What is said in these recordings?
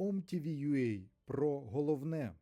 OMTV.ua про головне.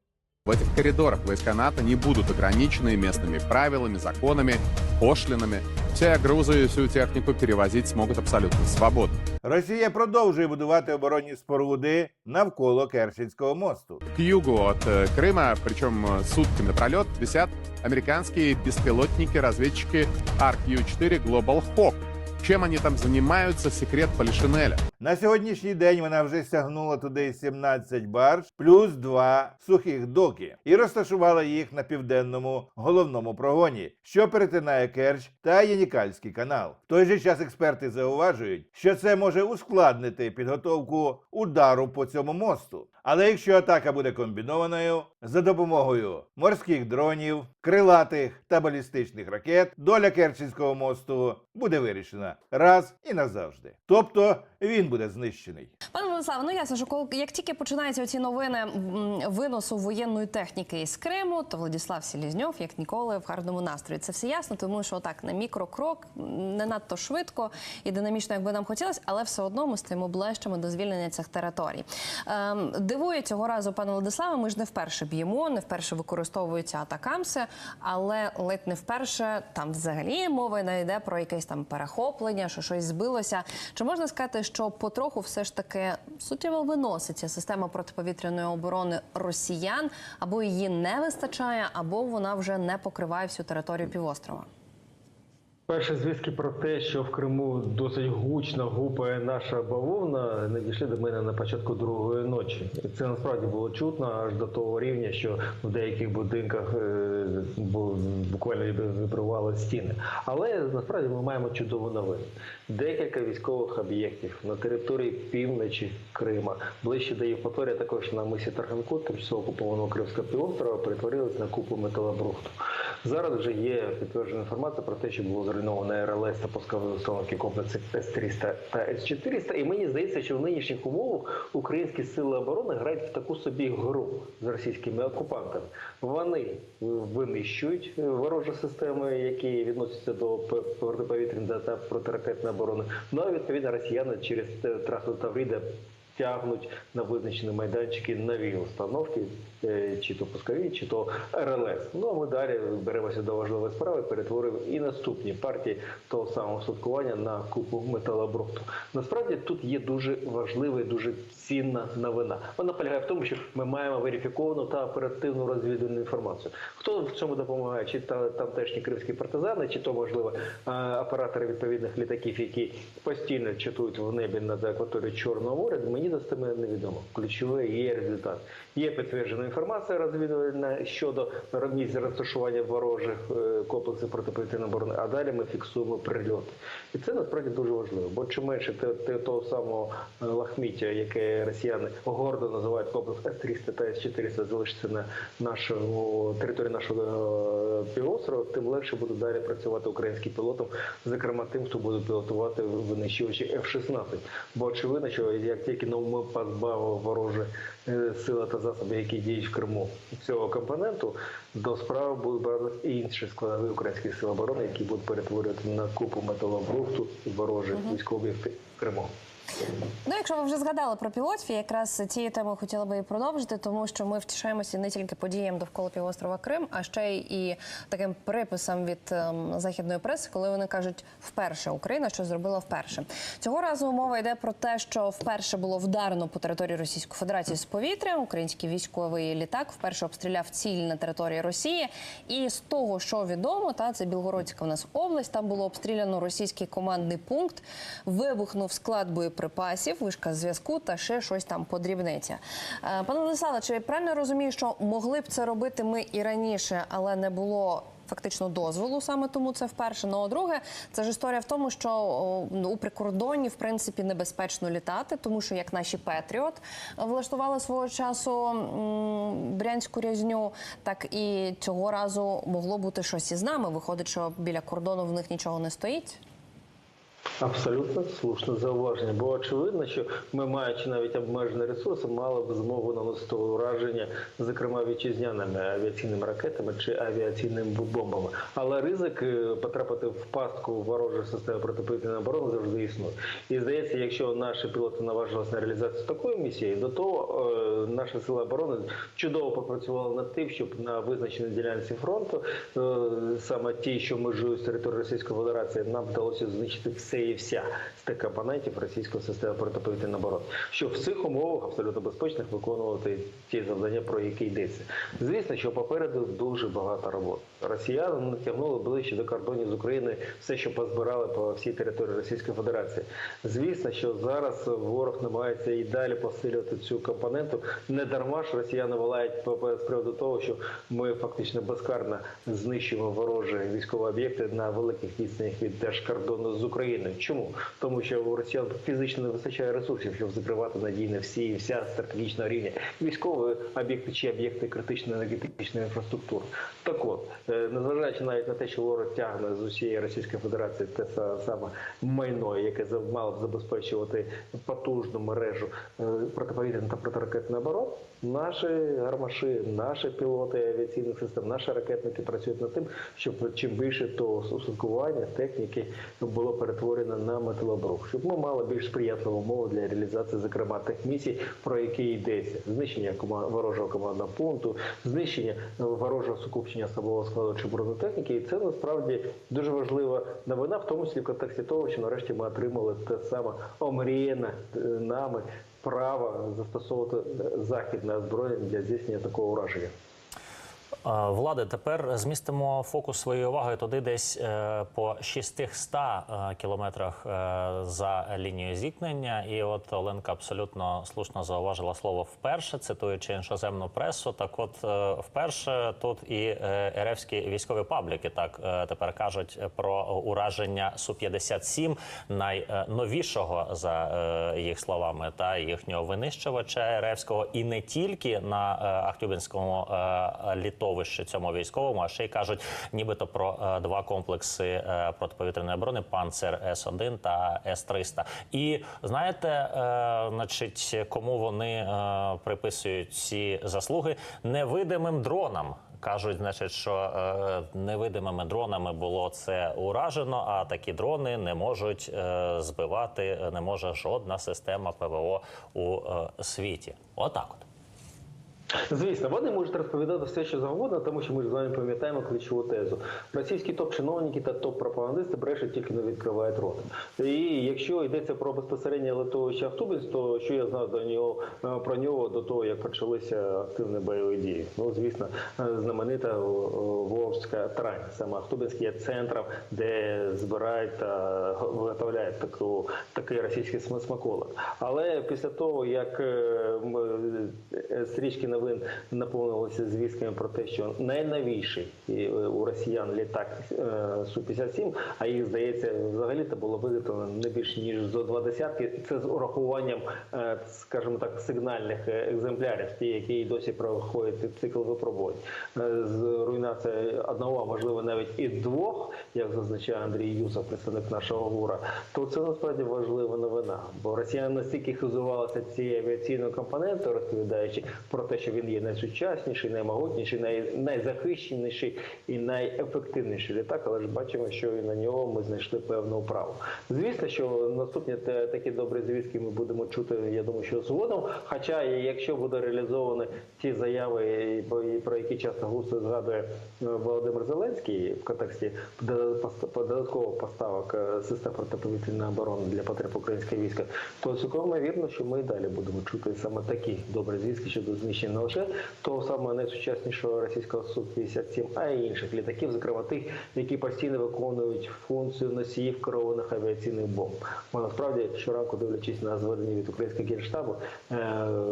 В этих коридорах войска НАТО не будут ограничены местными правилами, законами, пошлинами. Все грузы и всю технику перевозить смогут абсолютно свободно. Росія продовжує будувати оборонні споруди навколо Керченського мосту. К югу от э, Крыма, причем э, сутками напролет, висят американские беспилотники-разведчики RQ-4 Global Hawk. Чем они там занимаются, секрет Полишинеля. На сьогоднішній день вона вже стягнула туди 17 барж плюс два сухих доки і розташувала їх на південному головному прогоні, що перетинає Керч та Янікальський канал. В той же час експерти зауважують, що це може ускладнити підготовку удару по цьому мосту. Але якщо атака буде комбінованою за допомогою морських дронів, крилатих та балістичних ракет, доля Керченського мосту буде вирішена раз і назавжди. Тобто він буде знищений. Пане Владиславе, ну ясно, що коли як тільки починаються ці новини виносу воєнної техніки із Криму, то Владислав Селізньов, як ніколи, в гарному настрої. Це все ясно, тому що так на мікрокрок не надто швидко і динамічно, як би нам хотілося, але все одно ми стаємо ближчими до звільнення цих територій. Ем, дивує цього разу, пане Владиславе. Ми ж не вперше б'ємо, не вперше використовуються атакамси, але ледь не вперше там взагалі мова не йде про якесь там перехоплення, що щось збилося. Чи можна сказати, що потроху все ж таки суттєво виноситься система протиповітряної оборони росіян, або її не вистачає, або вона вже не покриває всю територію півострова? Перші звістки про те, що в Криму досить гучно гупає наша бавовна, надійшли до мене на початку другої ночі. Це насправді було чутно аж до того рівня, що в деяких будинках е, буквально вибривали стіни. Але насправді ми маємо чудову новину. Декілька військових об'єктів на території півночі Крима, ближче до Євпаторії, а також на мисі Тарганкут, тимчасово окупованого Кримського півострова, перетворились на купу металобрухту. Зараз вже є підтверджена інформація про те, що було зруйновано РЛС та пускові установки комплексів С-300 та С-400. І мені здається, що в нинішніх умовах українські сили оборони грають в таку собі гру з російськими окупантами. Вони винищують ворожі системи, які відносяться до протиповітряної та протиракетної оборони. Ну а відповідно росіяни через трасу Тавріда тягнуть на визначені майданчики нові установки, е, чи то пускові, чи то РЛС. Ну а ми далі беремося до важливої справи, перетворюємо і наступні партії того самого суткування на купу металобрухту. Насправді тут є дуже важлива і дуже цінна новина. Вона полягає в тому, що ми маємо верифіковану та оперативну розвідувальну інформацію. Хто в цьому допомагає? Чи та тамтешні кримські партизани, чи то можливо оператори відповідних літаків, які постійно чатують в небі над акваторією Чорного моря, мені достеменно невідомо. Ключове є результат. Є підтверджена інформація розвідувальна щодо місць розташування ворожих е, комплексів протиповітряної оборони, а далі ми фіксуємо прильоти. І це насправді дуже важливо, бо чим менше те, того самого е, лахміття, яке росіяни гордо називають комплекс С-300 та С-400, залишиться на нашому території нашого е, півострова, тим легше буде далі працювати українським пілотам, зокрема тим, хто буде пілотувати винищувачі F-16. Бо очевидно, що як тільки ми позбавив ворожі е, сили та засоби, які діють в Криму цього компоненту, до справи будуть брати інші складові українських сил оборони, які будуть перетворювати на купу металобрухту ворожих військових в Криму. Ну, якщо ви вже згадали про пілотів, якраз цією темою хотіла би і продовжити, тому що ми втішаємося не тільки подіям довкола півострова Крим, а ще й таким приписам від ем, західної преси, коли вони кажуть, вперше Україна що зробила вперше. Цього разу мова йде про те, що вперше було вдарено по території Російської Федерації з повітря. Український військовий літак вперше обстріляв ціль на території Росії. І з того, що відомо, та це Білгородська у нас область. Там було обстріляно російський командний пункт, вибухнув склад боєприпасів, вишка зв'язку та ще щось там подрібниця. Е, Пане Владиславе, чи я правильно розумію, що могли б це робити ми і раніше, але не було. Фактично дозволу саме тому це вперше. Ну а друге, це ж історія в тому, що у прикордонні в принципі небезпечно літати, тому що як наші Петріот влаштували свого часу брянську рязню, так і цього разу могло бути щось із нами. Виходить, що біля кордону в них нічого не стоїть. Абсолютно слушне зауваження, бо очевидно, що ми, маючи навіть обмежені ресурси, мали б змогу наносити ураження, зокрема вітчизняними авіаційними ракетами чи авіаційними бомбами. Але ризик е, потрапити в пастку ворожої системи протиповітряної оборони завжди існує. І здається, якщо наші пілоти наважилися на реалізацію такої місії, до того е, наша сила оборони чудово попрацювала над тим, щоб на визначеній ділянці фронту, е, саме ті, що межують з територією Російської Федерації, нам вдалося знищити все і вся з тих компонентів російської системи протиповітряної оборони, щоб в цих умовах абсолютно безпечних виконувати ті завдання, про які йдеться. Звісно, що попереду дуже багато роботи. Росіяни натягнули ближче до кордонів з України все, що позбирали по всій території Російської Федерації. Звісно, що зараз ворог намагається і далі посилювати цю компоненту. Не дарма ж росіяни волають з приводу того, що ми фактично безкарно знищуємо ворожі військові об'єкти на великих відстанях від держкордону з Україною. Чому? Тому що у росіян фізично не вистачає ресурсів, щоб закривати надійно всі вся стратегічного рівня військові об'єкти чи об'єкти критичної енергетичної інфраструктури. Так от, е, незважаючи навіть на те, що ворог тягне з усієї Російської Федерації те саме майно, яке мало б забезпечувати потужну мережу е, протиповітряної та протиракетної оборони, наші гармаші, наші пілоти авіаційних систем, наші ракетники працюють над тим, щоб чим більше того устаткування техніки було перетворено на металобрух, щоб ми мали більш сприятливі умови для реалізації, зокрема тих місій, про які йдеться: знищення ворожого командного пункту, знищення ворожого сукупчення особового складу чи бронетехніки. І це насправді дуже важлива новина, в тому числі в контексті того, що нарешті ми отримали те саме омріяне е, нами право застосовувати е, західне озброєння для здійснення такого ураження. Влади, тепер змістимо фокус своєї уваги туди, десь е, по 600 е, кілометрах е, за лінією зіткнення. І от Оленка абсолютно слушно зауважила слово вперше, цитуючи іншоземну пресу. Так, от вперше тут і е, РФські військові пабліки так тепер кажуть про ураження су 57 найновішого за їх словами та їхнього винищувача РФського, і не тільки на е, Ахтюбинському е, цьому військовому, а ще й кажуть, нібито про е, два комплекси е, протиповітряної оборони Панцер С 1 та С 300 І знаєте, е, значить, кому вони приписують ці заслуги невидимим дронам. Кажуть, значить, що е, невидимими дронами було це уражено, а такі дрони не можуть е, збивати, не може жодна система ПВО у е, світі. Отак от. Звісно, вони можуть розповідати все, що завгодно, тому що ми ж з вами пам'ятаємо ключову тезу. Російські топ-чиновники та топ-пропагандисти брешуть тільки не відкривають рота. І якщо йдеться про безпосереднє литовище Ахтубинськ, то що я знав до нього е, про нього до того, як почалися активні бойові дії? Ну, звісно, е, знаменита о, Волжська трань. Саме Ахтубинськ є центром, де збирають та виготовляють таку такий російський см- смаколик. Але після того, як е, е, стрічки новин наповнилися звістками про те, що найновіший е, у росіян літак е, Су-57, а їх здається, взагалі то було виготовлено не більше ніж зо два десятки. Це з урахуванням, е, скажімо так, сигнальних екземплярів, ті, які досі проходять цикл випробувань. З руйнацією одного, а можливо навіть і двох, як зазначає Андрій Юсов, представник нашого ГУРа, то це насправді важлива новина. Бо росіяни настільки хизувалися цією авіаційною компонентою, розповідаючи про те, що він є найсучасніший, наймогутніший, най, найзахищеніший і найефективніший літак, але ж бачимо, що і на нього ми знайшли певну управу. Звісно, що наступні такі добрі звістки ми будемо чути, я думаю, що згодом. Хоча, якщо буде реалізовані ті заяви, про- які часто густо згадує е, Володимир Зеленський в контексті додат- додаткових поставок е, систем протиповітряної оборони для потреб українського війська, то цілком ймовірно, що ми і далі будемо чути саме такі добрі звістки щодо знищення не лише того самого найсучаснішого російського Су-57, а й інших літаків, зокрема тих, які постійно виконують функцію носіїв керованих авіаційних бомб. Бо насправді щоранку, дивлячись на звернення від українського генштабу, е,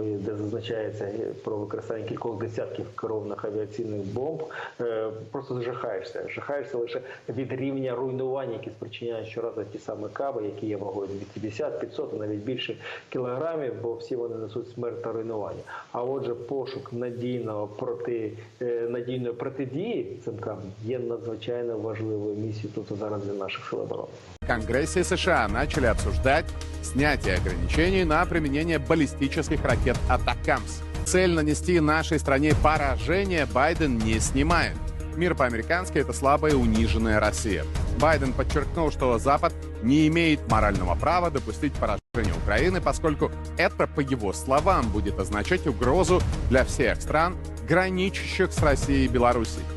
де зазначається про використання кількох десятків керованих авіаційних бомб, е, просто жахаєшся. Жахаєшся лише від рівня руйнування, які спричиняють щоразу ті самі каби, які є вагою 250, 500, а навіть більше кілограмів, бо всі вони несуть смерть та руйнування. А отже, пошук надійного проти е, надійної протидії цим кабам є надзвичайно важливою місією тут і зараз для наших сил оборони. В Конгрессе США начали обсуждать снятие ограничений на применение баллистических ракет «Атакамс». Цель нанести нашей стране поражение Байден не снимает. Мир по-американски – это слабая и униженная Россия. Байден подчеркнул, что Запад не имеет морального права допустить поражение Украины, поскольку это, по его словам, будет означать угрозу для всех стран, граничащих с Россией и Белоруссией.